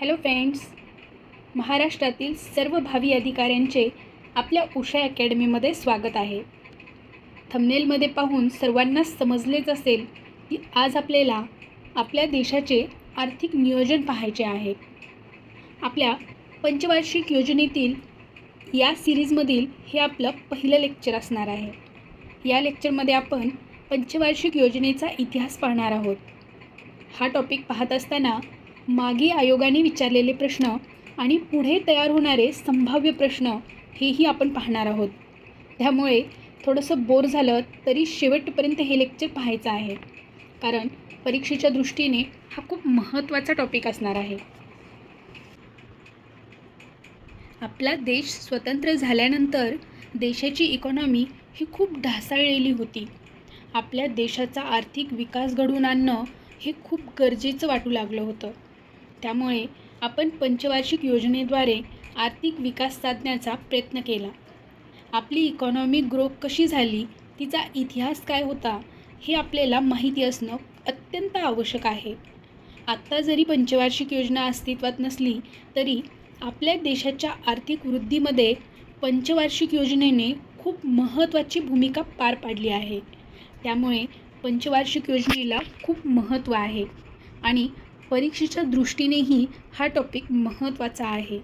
Hello friends महाराष्ट्रातील सर्व भावी अधिकाऱ्यांचे आपल्या उषा अकॅडमीमध्ये स्वागत आहे. थंबनेलमध्ये पाहून सर्वांनाच समजलेच असेल की आज आपल्याला आपल्या देशाचे आर्थिक नियोजन पाहायचे आहे. आपल्या पंचवार्षिक योजनेतील या सिरीजमधील हे आपलं पहिलं लेक्चर असणार आहे. या लेक्चरमध्ये आपण पंचवार्षिक योजनेचा इतिहास पाहणार आहोत. हा टॉपिक पाहत असताना मागे आयोगाने विचारलेले प्रश्न आणि पुढे तयार होणारे संभाव्य प्रश्न हेही आपण पाहणार आहोत. त्यामुळे थोडंसं बोर झालं तरी शेवटपर्यंत हे लेक्चर पाहायचं आहे. कारण परीक्षेच्या दृष्टीने हा खूप महत्त्वाचा टॉपिक असणार आहे. आपला देश स्वतंत्र झाल्यानंतर देशाची इकॉनॉमी ही खूप ढासाळलेली होती. आपल्या देशाचा आर्थिक विकास घडवून आणणं हे खूप गरजेचं वाटू लागलं होतं. त्यामुळे आपण पंचवार्षिक योजनेद्वारे आर्थिक विकास साधण्याचा प्रयत्न केला. आपली इकॉनॉमिक ग्रोथ कशी झाली तिचा इतिहास काय होता हे आपल्याला माहिती असणं अत्यंत आवश्यक आहे. आत्ता जरी पंचवार्षिक योजना अस्तित्वात नसली तरी आपल्या देशाच्या आर्थिक वृद्धीमध्ये पंचवार्षिक योजनेने खूप महत्त्वाची भूमिका पार पाडली आहे. त्यामुळे पंचवार्षिक योजनेला खूप महत्त्व आहे. आणि परीक्षेच्या दृष्टीनेही हा टॉपिक महत्त्वाचा आहे.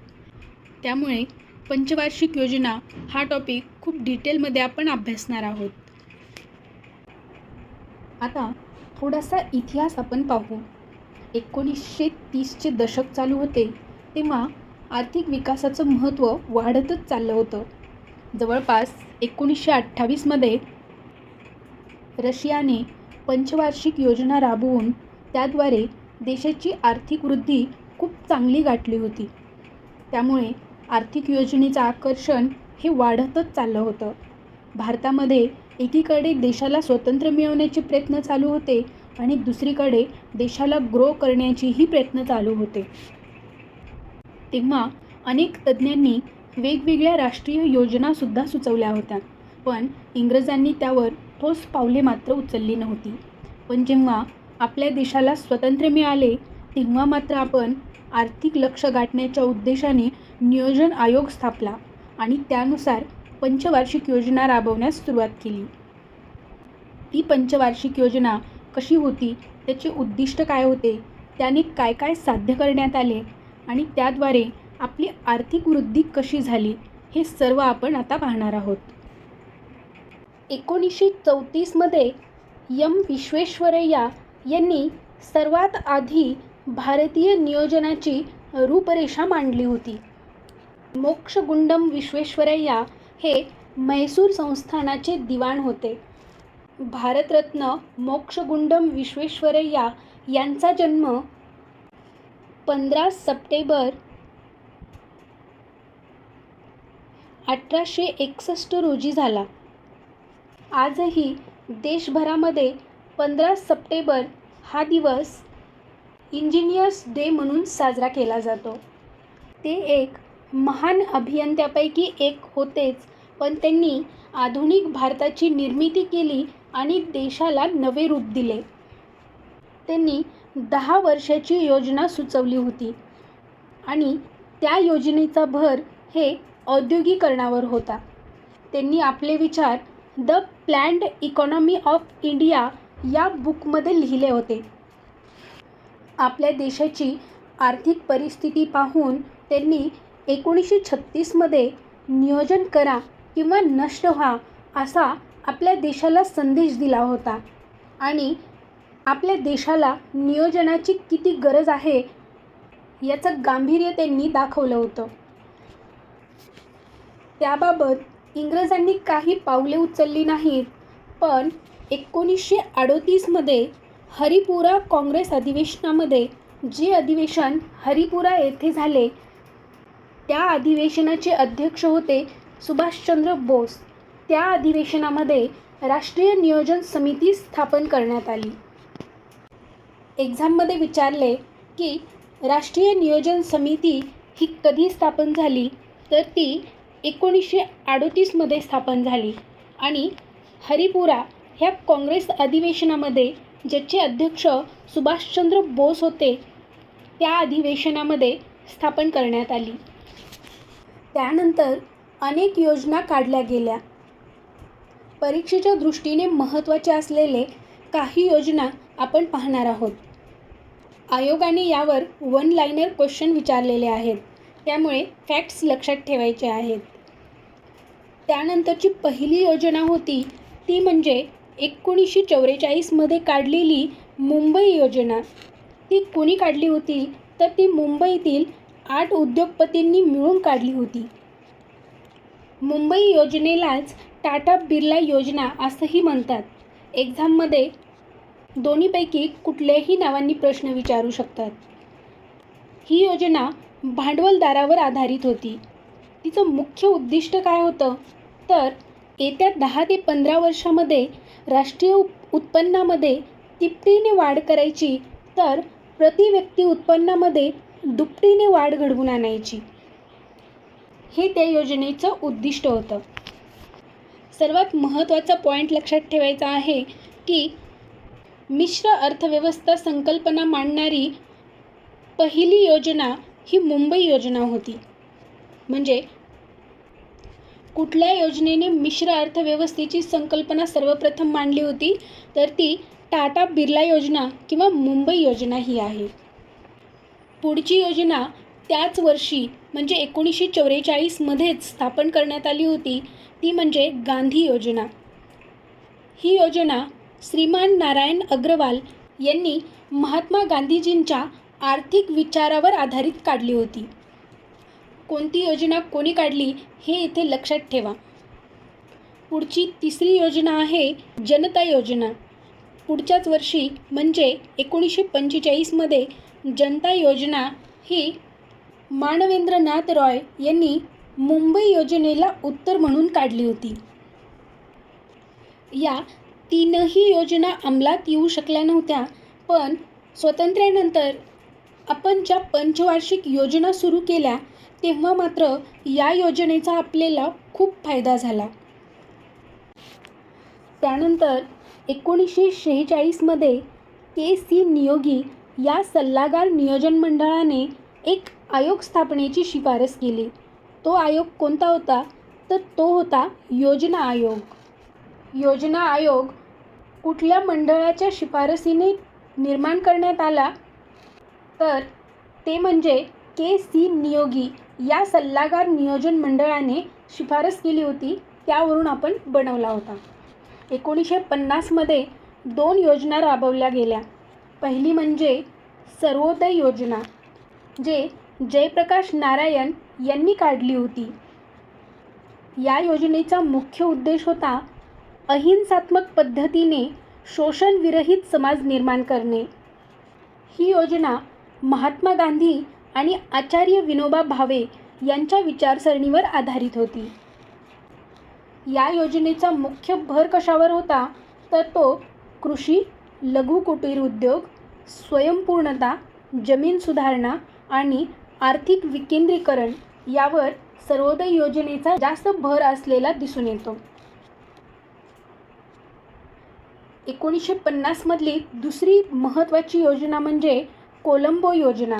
त्यामुळे पंचवार्षिक योजना हा टॉपिक खूप डिटेलमध्ये आपण अभ्यासणार आहोत. आता थोडासा इतिहास आपण पाहू. एकोणीसशे तीसचे दशक चालू होते तेव्हा आर्थिक विकासाचं महत्त्व वाढतच चाललं होतं. जवळपास एकोणीसशे अठ्ठावीसमध्ये रशियाने पंचवार्षिक योजना राबवून त्याद्वारे देशाची आर्थिक वृद्धी खूप चांगली गाठली होती. त्यामुळे आर्थिक योजनेचं आकर्षण हे वाढतच चाललं होतं. भारतामध्ये एकीकडे देशाला स्वातंत्र्य मिळवण्याचे प्रयत्न चालू होते आणि दुसरीकडे देशाला ग्रो करण्याचेही प्रयत्न चालू होते. तेव्हा अनेक तज्ज्ञांनी वेगवेगळ्या राष्ट्रीय योजनासुद्धा सुचवल्या होत्या. पण इंग्रजांनी त्यावर ठोस पावले मात्र उचलली नव्हती. पण जेव्हा आपल्या देशाला स्वातंत्र्य मिळाले तेव्हा मात्र आपण आर्थिक लक्ष गाठण्याच्या उद्देशाने नियोजन आयोग स्थापला आणि त्यानुसार पंचवार्षिक योजना राबवण्यास सुरुवात केली. ती पंचवार्षिक योजना कशी होती त्याचे उद्दिष्ट काय होते त्याने काय काय साध्य करण्यात आले आणि त्याद्वारे आपली आर्थिक वृद्धी कशी झाली हे सर्व आपण आता पाहणार आहोत. एकोणीसशे चौतीसमध्ये यम विश्वेश्वरय्या यांनी सर्वात आधी भारतीय नियोजनाची रूपरेषा मांडली होती. मोक्षगुंडम विश्वेश्वरय्या हे म्हैसूर संस्थानाचे दिवाण होते. भारतरत्न मोक्षगुंडम विश्वेश्वरय्या यांचा जन्म पंधरा सप्टेंबर अठराशे एकसष्ट रोजी झाला. आजही देशभरामध्ये पंधरा सप्टेंबर हा दिवस इंजिनियर्स डे म्हणून साजरा केला जातो. ते एक महान अभियंत्यापैकी एक होतेच पण त्यांनी आधुनिक भारताची निर्मिती केली आणि देशाला नवे रूप दिले. त्यांनी दहा वर्षाची योजना सुचवली होती आणि त्या योजनेचा भर हे औद्योगिकरणावर होता. त्यांनी आपले विचार the planned economy of India या बुकमध्ये लिहिले होते. आपल्या देशाची आर्थिक परिस्थिती पाहून त्यांनी एकोणीसशे छत्तीसमध्ये नियोजन करा किंवा नष्ट व्हा असा आपल्या देशाला संदेश दिला होता. आणि आपल्या देशाला नियोजनाची किती गरज आहे याचं गांभीर्य त्यांनी दाखवलं होतं. त्याबाबत इंग्रजांनी काही पावले उचलली नाहीत पण एकोणीसशे अडोतीसमध्ये हरिपुरा काँग्रेस अधिवेशनामध्ये जे अधिवेशन हरिपुरा येथे झाले त्या अधिवेशनाचे अध्यक्ष होते सुभाषचंद्र बोस. त्या अधिवेशनामध्ये राष्ट्रीय नियोजन समिती स्थापन करण्यात आली. एक्झाममध्ये विचारले की राष्ट्रीय नियोजन समिती ही कधी स्थापन झाली? तर ती एकोणीसशे अडोतीसमध्ये स्थापन झाली आणि हरिपुरा ह्या काँग्रेस अधिवेशनामध्ये ज्याचे अध्यक्ष सुभाषचंद्र बोस होते त्या अधिवेशनामध्ये स्थापन करण्यात आली. त्यानंतर अनेक योजना काढल्या गेल्या. परीक्षेच्या दृष्टीने महत्त्वाचे असलेले काही योजना आपण पाहणार आहोत. आयोगाने यावर वन लाईनर क्वेश्चन विचारलेले आहेत. त्यामुळे फॅक्ट्स लक्षात ठेवायचे आहेत. त्यानंतरची पहिली योजना होती ती म्हणजे एकोणीसशे चौवेचाळीसमध्ये काढलेली मुंबई योजना. ती कोणी काढली होती? तर ती मुंबईतील आठ उद्योगपतींनी मिळून काढली होती. मुंबई योजनेलाच टाटा बिर्ला योजना असंही म्हणतात. एक्झाममध्ये दोन्हीपैकी कुठल्याही नावांनी प्रश्न विचारू शकतात. ही योजना भांडवलदारावर आधारित होती. तिचं मुख्य उद्दिष्ट काय होतं? तर येत्या दहा ते पंधरा वर्षामध्ये राष्ट्रीय उत्पन्नामध्ये तिपटीने वाढ करायची तर प्रति व्यक्ती उत्पन्नामध्ये दुपटीने वाढ घडवून आणायची. हे त्या योजनेचं उद्दिष्ट होतं. सर्वात महत्त्वाचा पॉईंट लक्षात ठेवायचा आहे की मिश्र अर्थव्यवस्था संकल्पना मांडणारी पहिली योजना ही मुंबई योजना होती. म्हणजे कुठल्या योजनेने मिश्र अर्थव्यवस्थेची संकल्पना सर्वप्रथम मांडली होती तर ती टाटा बिर्ला योजना किंवा मुंबई योजना ही आहे. पुढची योजना त्याच वर्षी म्हणजे एकोणीसशे चौवेचाळीसमध्येच स्थापन करण्यात आली होती ती म्हणजे गांधी योजना. ही योजना श्रीमान नारायण अग्रवाल यांनी महात्मा गांधीजींच्या आर्थिक विचारावर आधारित काढली होती. कोणती योजना कोणी काढली हे इथे लक्षात ठेवा. पुढची तिसरी योजना आहे जनता योजना. पुढच्याच वर्षी म्हणजे एकोणीसशे पंचेचाळीसमध्ये जनता योजना ही मानवेंद्रनाथ रॉय यांनी मुंबई योजनेला उत्तर म्हणून काढली होती. या तीनही योजना अंमलात येऊ शकल्या नव्हत्या पण स्वातंत्र्यानंतर आपण ज्या पंचवार्षिक योजना सुरू केल्या तेव्हा मात्र या योजनेचा आपल्याला खूप फायदा झाला. त्यानंतर एकोणीसशे शेहेचाळीसमध्ये के सी नियोगी या सल्लागार नियोजन मंडळाने एक आयोग स्थापनेची शिफारस केली. तो आयोग कोणता होता? तर तो होता योजना आयोग. योजना आयोग कुठल्या मंडळाच्या शिफारसीने निर्माण करण्यात आला? तर ते म्हणजे के सी नियोगी या सल्लागार नियोजन मंडळाने शिफारस केली होती त्यावरून आपण बनवला होता. एकोणीसशे पन्नासमध्ये दोन योजना राबवल्या गेल्या. पहिली म्हणजे सर्वोदय योजना जे जयप्रकाश नारायण यांनी काढली होती. या योजनेचा मुख्य उद्देश होता अहिंसात्मक पद्धतीने शोषणविरहित समाज निर्माण करणे. ही योजना महात्मा गांधी आणि आचार्य विनोबा भावे यांच्या विचारसरणीवर आधारित होती. या योजनेचा मुख्य भर कशावर होता? तर तो कृषी लघु कुटीर उद्योग स्वयंपूर्णता जमीन सुधारणा आणि आर्थिक विकेंद्रीकरण यावर सर्वोदय योजनेचा जास्त भर असलेला दिसून येतो. एकोणीसशे पन्नासमधली दुसरी महत्त्वाची योजना म्हणजे कोलंबो योजना.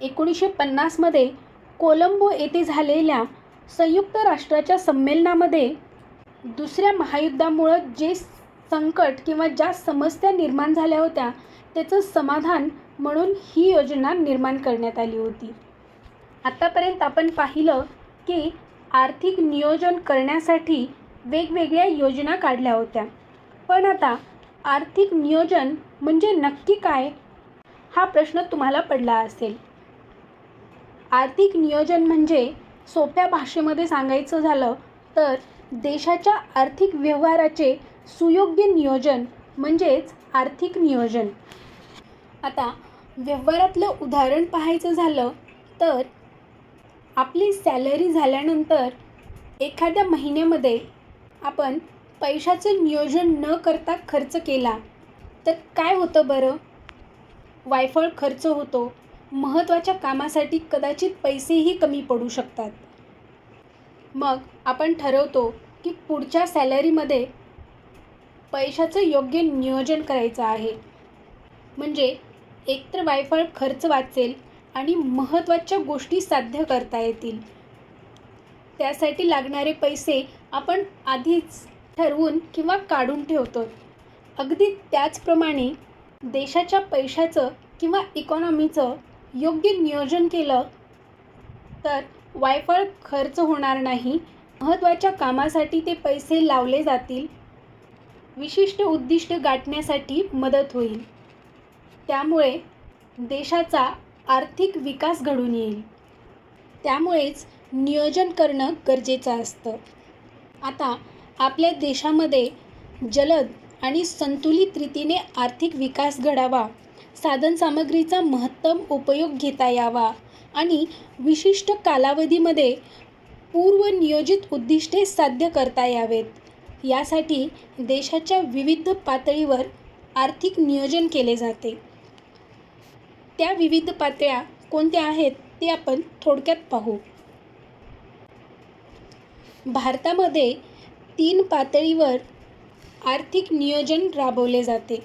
एकोणीसशे पन्नासमध्ये कोलंबो येथे झालेल्या संयुक्त राष्ट्राच्या संमेलनामध्ये दुसऱ्या महायुद्धामुळं जे संकट किंवा ज्या समस्या निर्माण झाल्या होत्या त्याचं समाधान म्हणून ही योजना निर्माण करण्यात आली होती. आत्तापर्यंत आपण पाहिलं की आर्थिक नियोजन करण्यासाठी वेगवेगळ्या योजना काढल्या होत्या. पण आता आर्थिक नियोजन म्हणजे नक्की काय? हा प्रश्न तुम्हाला पडला असेल. आर्थिक नियोजन म्हणजे सोप्या भाषेमध्ये सांगायचं झालं तर देशाच्या आर्थिक व्यवहाराचे सुयोग्य नियोजन म्हणजेच आर्थिक नियोजन. आता व्यवहारातलं उदाहरण पाहायचं झालं तर आपली सॅलरी झाल्यानंतर एखाद्या महिन्यामध्ये आपण पैशाचं नियोजन न करता खर्च केला तर काय होतं बरं? वायफळ खर्च होतो. महत्त्वाच्या कामासाठी कदाचित पैसेही कमी पडू शकतात. मग आपण ठरवतो की पुढच्या सॅलरीमध्ये पैशाचं योग्य नियोजन करायचं आहे. म्हणजे एकतर वायफळ खर्च वाचेल आणि महत्त्वाच्या गोष्टी साध्य करता येतील. त्यासाठी लागणारे पैसे आपण आधीच ठरवून किंवा काढून ठेवतो अगदी त्याचप्रमाणे देशाच्या पैशाचं किंवा इकॉनॉमीचं योग्य नियोजन केलं तर वायफळ खर्च होणार नाही. महत्त्वाच्या कामासाठी ते पैसे लावले जातील. विशिष्ट उद्दिष्ट गाठण्यासाठी मदत होईल. त्यामुळे देशाचा आर्थिक विकास घडून येईल. त्यामुळेच नियोजन करणं गरजेचं असतं. आता आपल्या देशामध्ये जलद आणि संतुलित रीतीने आर्थिक विकास घडावा साधनसामग्रीचा महत्तम उपयोग घेता यावा आणि विशिष्ट कालावधीमध्ये पूर्वनियोजित उद्दिष्टे साध्य करता यावेत. यासाठी देशाच्या विविध पातळीवर आर्थिक नियोजन केले जाते. त्या विविध पातळ्या कोणत्या आहेत ते आपण थोडक्यात पाहू. भारतामध्ये तीन पातळीवर आर्थिक नियोजन राबवले जाते.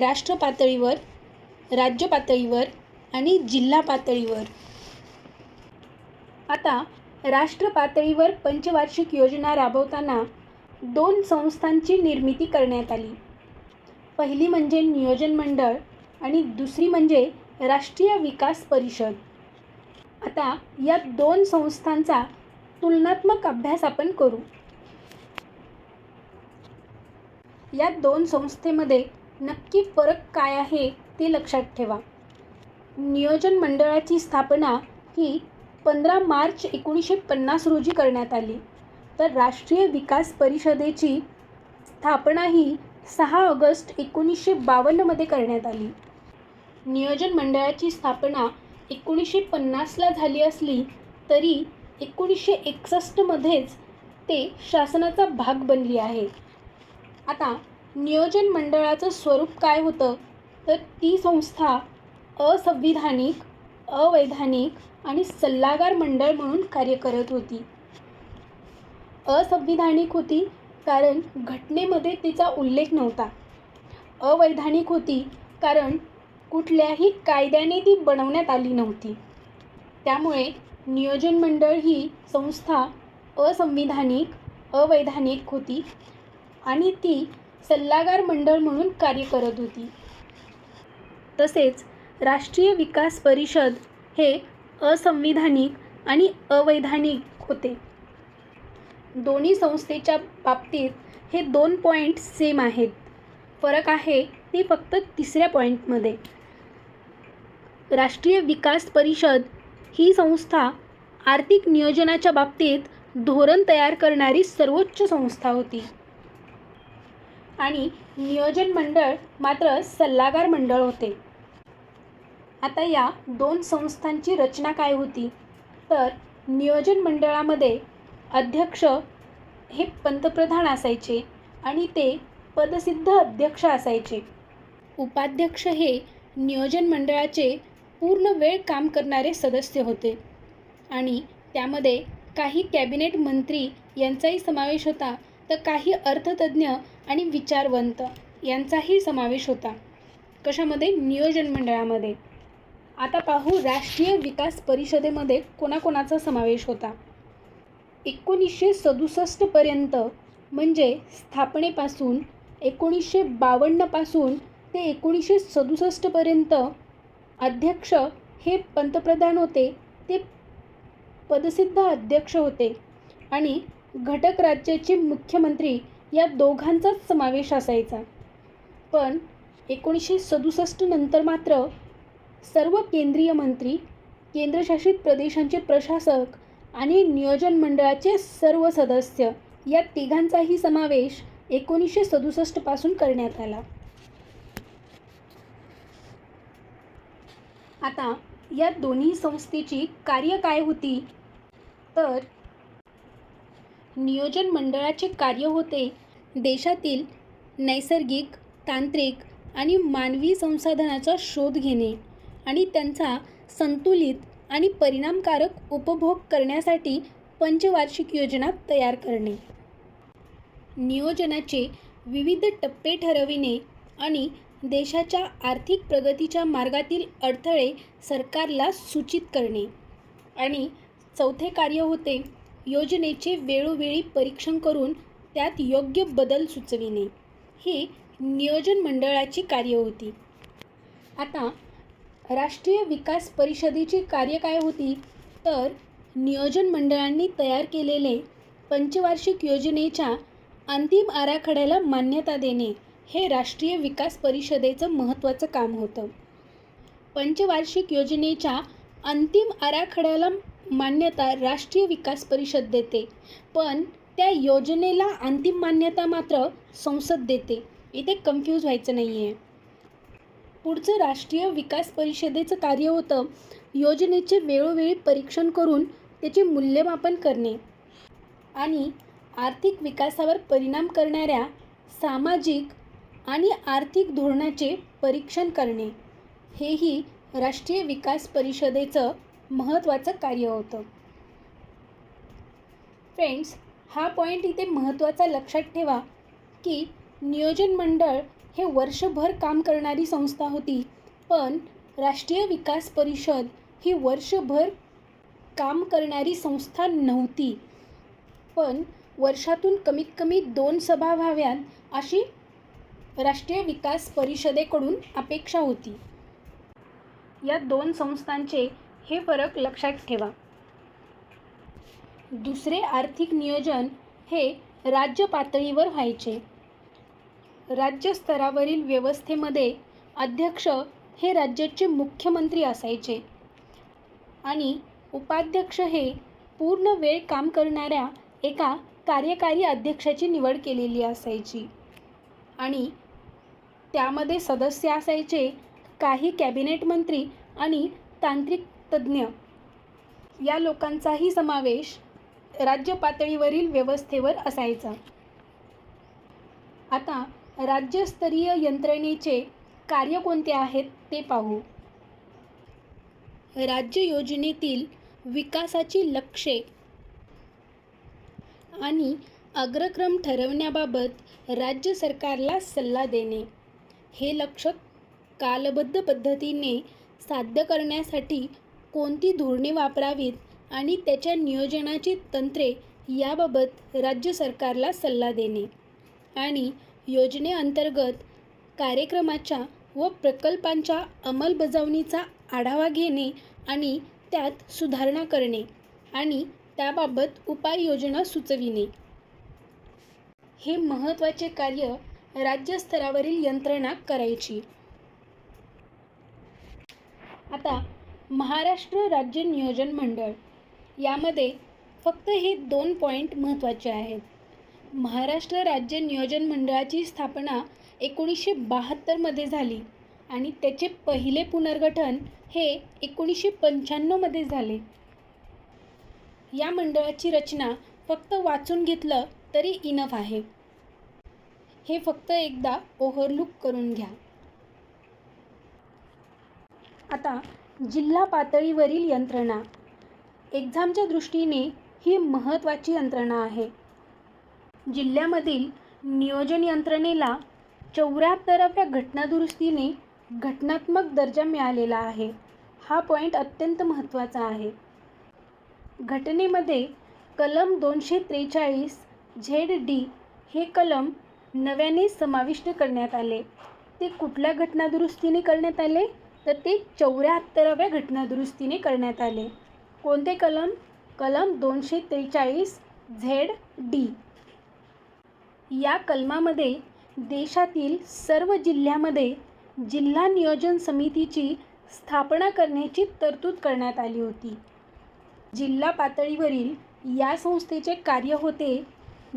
राष्ट्र पातळीवर राज्य पातळीवर आणि जिल्हा पातळीवर. आता राष्ट्र पातळीवर पंचवार्षिक योजना राबवताना दोन संस्थांची निर्मिती करण्यात आली. पहिली म्हणजे नियोजन मंडळ आणि दुसरी म्हणजे राष्ट्रीय विकास परिषद. आता या दोन संस्थांचा तुलनात्मक अभ्यास आपण करू. या दोन संस्थेमध्ये नक्की फरक काय आहे ते लक्षात ठेवा. नियोजन मंडळाची स्थापना ही पंधरा मार्च एकोणीसशे पन्नास रोजी करण्यात आली. तर राष्ट्रीय विकास परिषदेची स्थापना ही सहा ऑगस्ट एकोणीसशे बावन्नमध्ये करण्यात आली. नियोजन मंडळाची स्थापना एकोणीसशे पन्नासला झाली असली तरी एकोणीसशे एकसष्टमध्येच ते शासनाचा भाग बनली आहे. आता नियोजन मंडळाचं स्वरूप काय होतं? तर ती संस्था असंविधानिक अवैधानिक आणि सल्लागार मंडळ म्हणून कार्य करत होती. असंविधानिक होती कारण घटनेमध्ये तिचा उल्लेख नव्हता. अवैधानिक होती कारण कुठल्याही कायद्याने ती बनवण्यात आली नव्हती. त्यामुळे नियोजन मंडळ ही संस्था असंविधानिक अवैधानिक होती आणि ती सल्लागार मंडळ म्हणून कार्य करत होती. तसेच राष्ट्रीय विकास परिषद हे असंविधानिक आणि अवैधानिक होते. दोन्ही संस्थेच्या बाबतीत हे दोन पॉईंट सेम आहेत. फरक आहे ते फक्त तिसऱ्या पॉईंटमध्ये राष्ट्रीय विकास परिषद ही संस्था आर्थिक नियोजनाच्या बाबतीत धोरण तयार करणारी सर्वोच्च संस्था होती. आणि नियोजन मंडळ मात्र सल्लागार मंडळ होते. आता या दोन संस्थांची रचना काय होती? तर नियोजन मंडळामध्ये अध्यक्ष हे पंतप्रधान असायचे आणि ते पदसिद्ध अध्यक्ष असायचे. उपाध्यक्ष हे नियोजन मंडळाचे पूर्ण वेळ काम करणारे सदस्य होते. आणि त्यामध्ये काही कॅबिनेट मंत्री यांचाही समावेश होता तर काही अर्थतज्ज्ञ आणि विचारवंत यांचाही समावेश होता. कशामध्ये? नियोजन मंडळामध्ये. आता पाहू राष्ट्रीय विकास परिषदेमध्ये कोणाकोणाचा समावेश होता. एकोणीसशे सदुसष्टपर्यंत म्हणजे स्थापनेपासून एकोणीसशे बावन्नपासून ते एकोणीसशे सदुसष्टपर्यंत अध्यक्ष हे पंतप्रधान होते ते पदसिद्ध अध्यक्ष होते. आणि घटक राज्याचे मुख्यमंत्री या दोघांचाच समावेश असायचा. पण एकोणीसशे सदुसष्ट नंतर मात्र सर्व केंद्रीय मंत्री केंद्रशासित प्रदेशांचे प्रशासक आणि नियोजन मंडळाचे सर्व सदस्य या तिघांचाही समावेश एकोणीसशे सदुसष्टपासून करण्यात आला. आता या दोन्ही संस्थेची कार्य काय होती? तर नियोजन मंडळाचे कार्य होते देशातील नैसर्गिक तांत्रिक आणि मानवी संसाधनाचा शोध घेणे आणि त्यांचा संतुलित आणि परिणामकारक उपभोग करण्यासाठी पंचवार्षिक योजना तयार करणे. नियोजनाचे विविध टप्पे ठरविणे आणि देशाच्या आर्थिक प्रगतीच्या मार्गातील अडथळे सरकारला सूचित करणे. आणि चौथे कार्य होते योजनेचे वेळोवेळी परीक्षण करून त्यात योग्य बदल सुचविणे. ही नियोजन मंडळाची कार्य होती. आता राष्ट्रीय विकास परिषदेची कार्य काय होती? तर नियोजन मंडळांनी तयार केलेले पंचवार्षिक योजनेच्या अंतिम आराखड्याला मान्यता देणे. हे राष्ट्रीय विकास परिषदेचं महत्त्वाचं काम होतं. पंचवार्षिक योजनेच्या अंतिम आराखड्याला मान्यता राष्ट्रीय विकास परिषद देते पण त्या योजनेला अंतिम मान्यता मात्र संसद देते. इथे कन्फ्यूज व्हायचं नाही आहे पुढचं राष्ट्रीय विकास परिषदेचं कार्य होतं योजनेचे वेळोवेळी परीक्षण करून त्याचे मूल्यमापन करणे आणि आर्थिक विकासावर परिणाम करणाऱ्या सामाजिक आणि आर्थिक धोरणाचे परीक्षण करणे. हेही राष्ट्रीय विकास परिषदेचं महत्त्वाचं कार्य होतं. फ्रेंड्स हा पॉईंट इथे महत्त्वाचा लक्षात ठेवा की नियोजन मंडळ हे वर्षभर काम करणारी संस्था होती पण राष्ट्रीय विकास परिषद ही वर्षभर काम करणारी संस्था नव्हती. पण वर्षातून कमीत कमी दोन सभा व्हाव्यात अशी राष्ट्रीय विकास परिषदेकडून अपेक्षा होती. या दोन संस्थांचे हे फरक लक्षात ठेवा. दुसरे आर्थिक नियोजन हे राज्य पातळीवर व्हायचे. राज्य स्तरावरील व्यवस्थेमध्ये अध्यक्ष हे राज्याचे मुख्यमंत्री असायचे आणि उपाध्यक्ष हे पूर्ण वेळ काम करणाऱ्या एका कार्यकारी अध्यक्षाची निवड केलेली असायची आणि त्यामध्ये सदस्य असायचे काही कॅबिनेट मंत्री आणि तांत्रिक तज्ज्ञ. या लोकांचाही समावेश राज्य पातळीवरील व्यवस्थेवर असायचा. आता राज्यस्तरीय यंत्रणेचे कार्य कोणते आहेत ते पाहू. राज्य योजनेतील विकासाची लक्ष्ये आणि अग्रक्रम ठरवण्याबाबत राज्य सरकारला सल्ला देणे. हे लक्ष कालबद्ध पद्धतीने साध्य करण्यासाठी कोणती धोरणे वापरावीत आणि त्याच्या नियोजनाची तंत्रे याबाबत राज्य सरकारला सल्ला देणे आणि योजनेअंतर्गत कार्यक्रमाच्या व प्रकल्पांच्या अंमलबजावणीचा आढावा घेणे आणि त्यात सुधारणा करणे आणि त्याबाबत उपाययोजना सुचविणे. हे महत्त्वाचे कार्य राज्यस्तरावरील यंत्रणा करायची. आता महाराष्ट्र राज्य नियोजन मंडळ. यामध्ये फक्त हे दोन पॉईंट महत्त्वाचे आहेत. महाराष्ट्र राज्य नियोजन मंडळाची स्थापना एकोणीसशे बहात्तरमध्ये झाली आणि त्याचे पहिले पुनर्गठन हे एकोणीसशे पंच्याण्णवमध्ये झाले. या मंडळाची रचना फक्त वाचून घेतलं तरी इनफ आहे. हे फक्त एकदा ओव्हरलुक करून घ्या. आता जिल्हा पातळीवरील यंत्रणा. एक्झामच्या दृष्टीने ही महत्त्वाची यंत्रणा आहे. जिल्ह्यामधील नियोजन यंत्रणेला चौऱ्याहत्तराव्या घटनादुरुस्तीने घटनात्मक दर्जा मिळालेला आहे. हा पॉईंट अत्यंत महत्त्वाचा आहे. घटनेमध्ये कलम दोनशे त्रेचाळीस झेड डी हे कलम नव्याने समाविष्ट करण्यात आले. ते कुठल्या घटनादुरुस्तीने करण्यात आले? तर ते चौऱ्याहत्तराव्या घटनादुरुस्तीने करण्यात आले. कोणते कलम? कलम दोनशे त्रेचाळीस झेड डी. या कलमामध्ये देशातील सर्व जिल्ह्यामध्ये जिल्हा नियोजन समितीची स्थापना करण्याची तरतूद करण्यात आली होती. जिल्हा पातळीवरील या संस्थेचे कार्य होते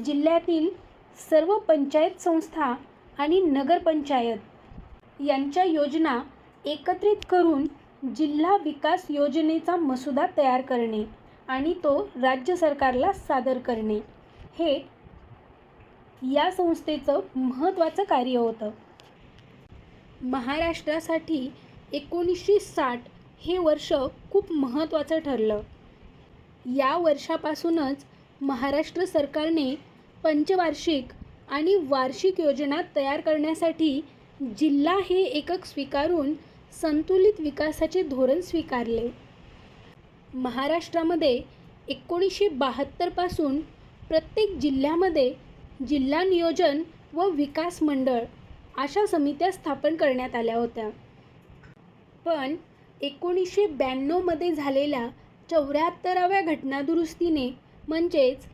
जिल्ह्यातील सर्व पंचायत संस्था आणि नगरपंचायत यांच्या योजना एकत्रित करून जिल्हा विकास योजनेचा मसुदा तयार करणे आणि तो राज्य सरकारला सादर करणे. हे या संस्थेचं महत्त्वाचं कार्य होतं. महाराष्ट्रासाठी एकोणीसशे साठ हे वर्ष खूप महत्त्वाचं ठरलं. या वर्षापासूनच महाराष्ट्र सरकारने पंचवार्षिक आणि वार्षिक योजना तयार करण्यासाठी जिल्हा हे एकक स्वीकारून संतुलित विकासाचे धोरण स्वीकारले. महाराष्ट्रामध्ये एकोणीसशे बहात्तरपासून प्रत्येक जिल्ह्यामध्ये जिल्हा नियोजन व विकास मंडळ अशा समित्या स्थापन करण्यात आल्या होत्या. पण एकोणीसशे ब्याण्णवमध्ये झालेल्या चौऱ्याहत्तराव्या घटनादुरुस्तीने म्हणजेच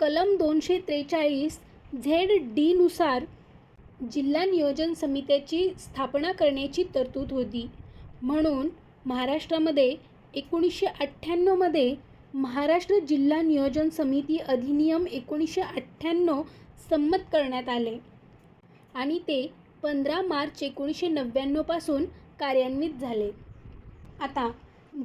कलम दोनशे त्रेचाळीस झेड डीनुसार जिल्हा नियोजन समित्याची स्थापना करण्याची तरतूद होती. म्हणून महाराष्ट्रामध्ये एकोणीसशे अठ्ठ्याण्णवमध्ये महाराष्ट्र जिल्हा नियोजन समिती अधिनियम एकोणीसशे अठ्ठ्याण्णव संमत करण्यात आले आणि ते पंधरा मार्च एकोणीसशे नव्याण्णवपासून कार्यान्वित झाले. आता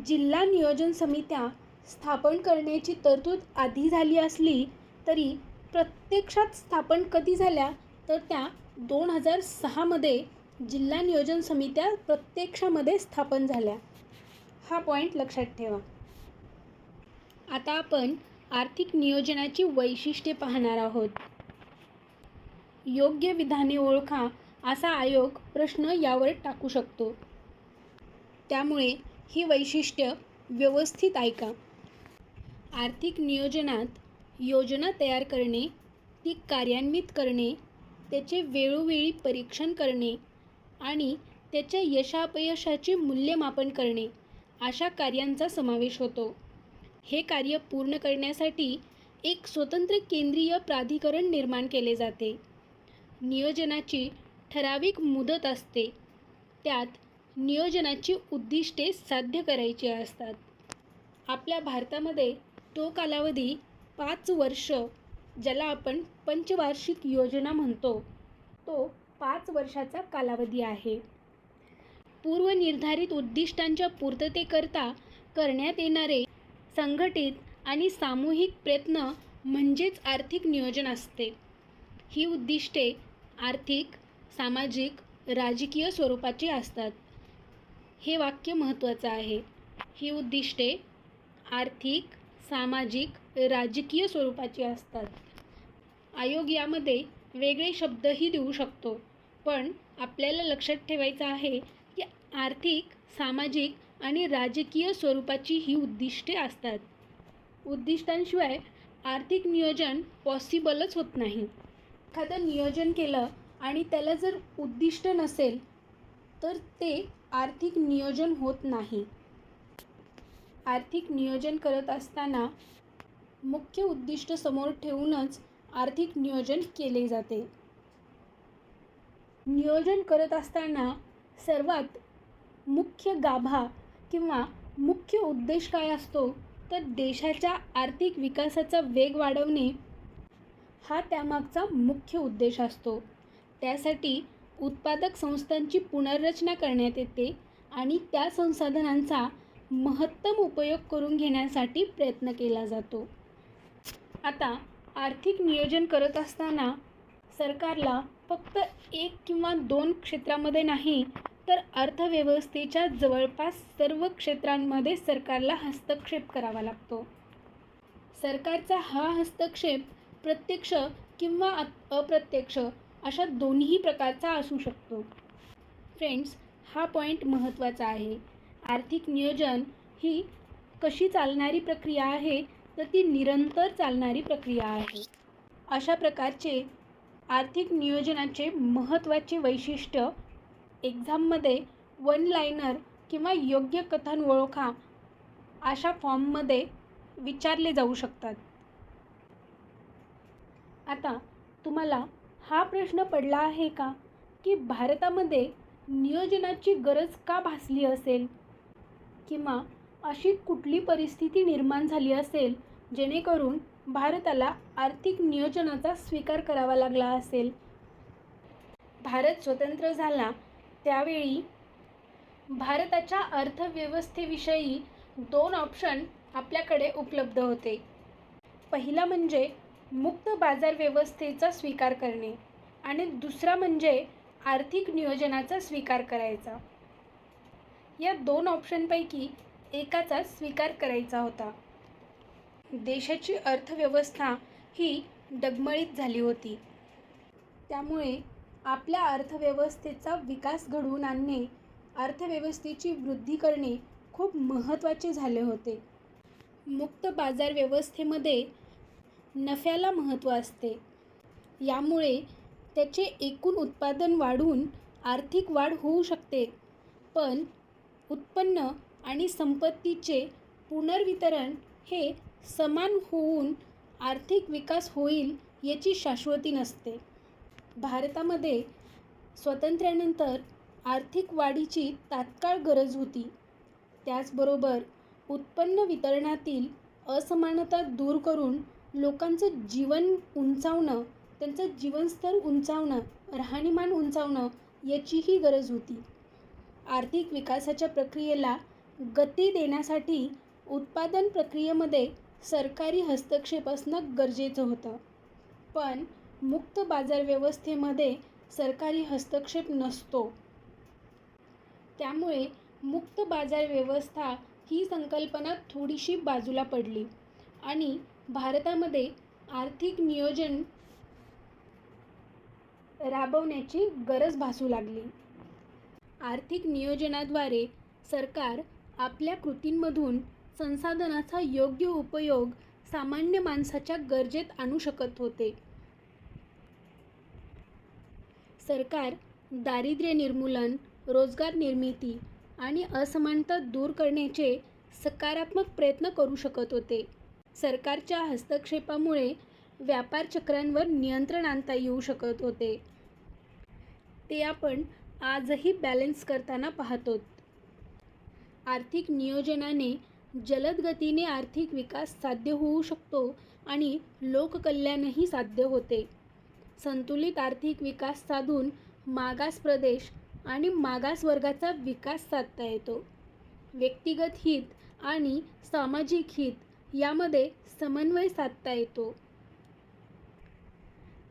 जिल्हा नियोजन समित्या स्थापन करण्याची तरतूद आधी झाली असली तरी प्रत्यक्षात स्थापन कधी झाल्या? तर त्या दोन हजार सहामध्ये जिल्हा नियोजन समित्या प्रत्यक्षामध्ये स्थापन झाल्या. हा पॉईंट लक्षात ठेवा. आता आपण आर्थिक नियोजनाची वैशिष्ट्ये पाहणार आहोत. योग्य विधाने ओळखा असा आयोग प्रश्न यावर टाकू शकतो. त्यामुळे ही वैशिष्ट्य व्यवस्थित ऐका. आर्थिक नियोजनात योजना तयार करणे ती कार्यान्वित करणे त्याचे वेळोवेळी परीक्षण करणे आणि त्याच्या यशापयशाचे मूल्यमापन करणे अशा कार्यांचा समावेश होतो. हे कार्य पूर्ण करण्यासाठी एक स्वतंत्र केंद्रीय प्राधिकरण निर्माण केले जाते. नियोजनाची ठराविक मुदत असते. त्यात नियोजनाची उद्दिष्टे साध्य करायची असतात. आपल्या भारतामध्ये तो कालावधी पाच वर्ष ज्याला आपण पंचवार्षिक योजना म्हणतो तो पाच वर्षाचा कालावधी आहे. पूर्वनिर्धारित उद्दिष्टांच्या पूर्ततेकरता करण्यात येणारे संघटित आणि सामूहिक प्रयत्न म्हणजेच आर्थिक नियोजन असते. ही उद्दिष्टे आर्थिक सामाजिक राजकीय स्वरूपाची असतात. हे वाक्य महत्त्वाचं आहे. ही उद्दिष्टे आर्थिक सामाजिक राजकीय स्वरूपाची असतात. आयोग यामध्ये वेगळे शब्दही देऊ शकतो. पण आपल्याला लक्षात ठेवायचं आहे की आर्थिक सामाजिक आणि राजकीय स्वरूपाची ही उद्दिष्टे असतात. उद्दिष्टांशिवाय आर्थिक नियोजन पॉसिबलच होत नाही. एखादं नियोजन केलं आणि त्याला जर उद्दिष्ट नसेल तर ते आर्थिक नियोजन होत नाही. आर्थिक नियोजन करत असताना मुख्य उद्दिष्ट समोर ठेवूनच आर्थिक नियोजन केले जाते. नियोजन करत असताना सर्वात मुख्य गाभा किंवा मुख्य उद्देश काय असतो? तर देशाच्या आर्थिक विकासाचा वेग वाढवणे हा त्यामागचा मुख्य उद्देश असतो. त्यासाठी उत्पादक संस्थांची पुनर्रचना करण्यात येते आणि त्या संसाधनांचा महत्तम उपयोग करून घेण्यासाठी प्रयत्न केला जातो. आता आर्थिक नियोजन करत असताना सरकारला फक्त एक किंवा दोन क्षेत्रामध्ये नाही तर अर्थव्यवस्थेच्या जवळपास सर्व क्षेत्रांमध्ये सरकारला हस्तक्षेप करावा लागतो. सरकारचा हा हस्तक्षेप प्रत्यक्ष किंवा अप्रत्यक्ष अशा दोन्ही प्रकारचा असू शकतो. फ्रेंड्स हा पॉईंट महत्त्वाचा आहे. आर्थिक नियोजन ही कशी चालणारी प्रक्रिया आहे तर ती निरंतर चालणारी प्रक्रिया आहे. अशा प्रकारचे आर्थिक नियोजनाचे महत्त्वाचे वैशिष्ट्य एक्झाममध्ये वन लायनर किंवा योग्य कथन ओळखा अशा फॉर्ममध्ये विचारले जाऊ शकतात. आता तुम्हाला हा प्रश्न पडला आहे का की भारतामध्ये नियोजनाची गरज का भासली असेल? किंवा अशी कुठली परिस्थिती निर्माण झाली असेल जेणेकरून भारताला आर्थिक नियोजनाचा स्वीकार करावा लागला असेल. भारत स्वतंत्र झाला. त्यावेळी भारताच्या अर्थव्यवस्थेविषयी दोन ऑप्शन आपल्याकडे उपलब्ध होते. पहिला म्हणजे मुक्त बाजार व्यवस्थेचा स्वीकार करणे आणि दुसरा म्हणजे आर्थिक नियोजनाचा स्वीकार करायचा. या दोन ऑप्शनपैकी एकाचा स्वीकार करायचा होता. देशाची अर्थव्यवस्था ही डगमळीत झाली होती. त्यामुळे आपल्या अर्थव्यवस्थेचा विकास घडवून आणणे अर्थव्यवस्थेची वृद्धी करणे खूप महत्त्वाचे झाले होते. मुक्त बाजार व्यवस्थेमध्ये नफ्याला महत्त्व असते. यामुळे त्याचे एकूण उत्पादन वाढून आर्थिक वाढ होऊ शकते. पण उत्पन्न आणि संपत्तीचे पुनर्वितरण हे समान होऊन आर्थिक विकास होईल याची शाश्वती नसते. भारतामध्ये स्वातंत्र्यानंतर आर्थिक वाढीची तात्काळ गरज होती. त्याचबरोबर उत्पन्न वितरणातील असमानता दूर करून लोकांचं जीवन उंचावणं त्यांचं जीवनस्तर उंचावणं राहणीमान उंचावणं याचीही गरज होती. आर्थिक विकासाच्या प्रक्रियेला गती देण्यासाठी उत्पादन प्रक्रियेमध्ये सरकारी हस्तक्षेप असणं गरजेचं होतं. पण मुक्त बाजार व्यवस्थेमध्ये सरकारी हस्तक्षेप नसतो. त्यामुळे मुक्त बाजार व्यवस्था ही संकल्पना थोडीशी बाजूला पडली आणि भारतामध्ये आर्थिक नियोजन राबवण्याची गरज भासू लागली. आर्थिक नियोजनाद्वारे सरकार आपल्या कृतींमधून संसाधनाचा योग्य उपयोग सामान्य माणसाच्या गरजेत आणू शकत होते. सरकार दारिद्र्य निर्मूलन रोजगार निर्मिती आणि असमानता दूर करण्याचे सकारात्मक प्रयत्न करू शकत होते. सरकारच्या हस्तक्षेपामुळे व्यापार चक्रांवर नियंत्रण आणता येऊ शकत होते. ते आपण आजही बॅलन्स करताना पाहतो आर्थिक नियोजनाने जलद गतीने आर्थिक विकास साध्य होऊ शकतो आणि लोककल्याणही साध्य होते. संतुलित आर्थिक विकास साधून मागास प्रदेश आणि मागास वर्गाचा विकास साधता येतो. व्यक्तिगत हित आणि सामाजिक हित यामध्ये समन्वय साधता येतो.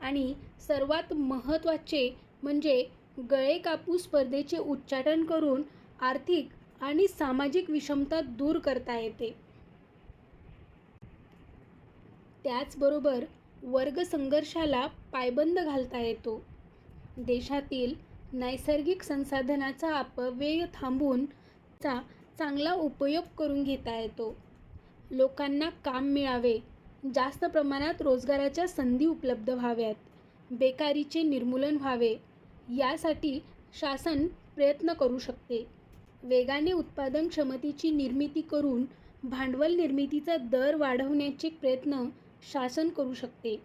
आणि सर्वात महत्त्वाचे म्हणजे गळे कापू स्पर्धेचे उच्चाटन करून आर्थिक आणि सामाजिक विषमता दूर करता येते. त्याचबरोबर वर्ग संघर्षाला पायबंद घालता येतो. देशातील नैसर्गिक संसाधनाचा अपव्यय थांबून चा चांगला उपयोग करून घेता येतो. लोकांना काम मिळावे जास्त प्रमाणात रोजगाराच्या संधी उपलब्ध व्हाव्यात बेकारीचे निर्मूलन व्हावे यासाठी शासन प्रयत्न करू शकते. वेगाने उत्पादन क्षमतेची निर्मिती करून भांडवल निर्मितीचा दर वाढवण्याचे प्रयत्न शासन करू शकते.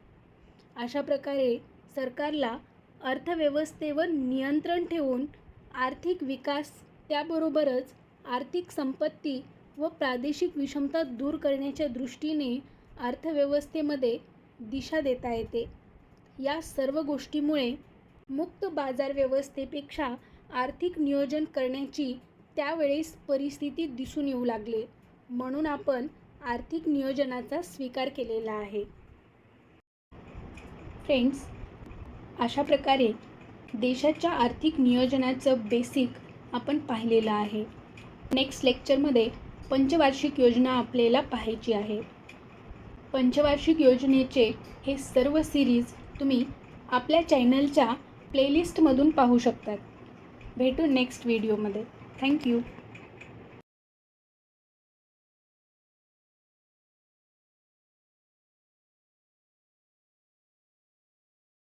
अशा प्रकारे सरकारला अर्थव्यवस्थेवर नियंत्रण ठेवून आर्थिक विकास त्याबरोबरच आर्थिक संपत्ती व प्रादेशिक विषमता दूर करण्याच्या दृष्टीने अर्थव्यवस्थेमध्ये दिशा देता येते. या सर्व गोष्टीमुळे मुक्त बाजार व्यवस्थेपेक्षा आर्थिक नियोजन करण्याची त्यावेळेस परिस्थिती दिसून येऊ लागले. म्हणून आपण आर्थिक नियोजनाचा स्वीकार केलेला आहे. फ्रेंड्स अशा प्रकारे देशाच्या आर्थिक नियोजनाचं बेसिक आपण पाहिलेलं आहे. नेक्स्ट लेक्चरमध्ये पंचवार्षिक योजना आपल्याला पाहायची आहे. पंचवार्षिक योजनेचे हे सर्व सिरीज तुम्ही आपल्या चॅनलच्या प्लेलिस्टमधून पाहू शकतात. भेटू नेक्स्ट व्हिडिओमध्ये থ্যাংক ইউ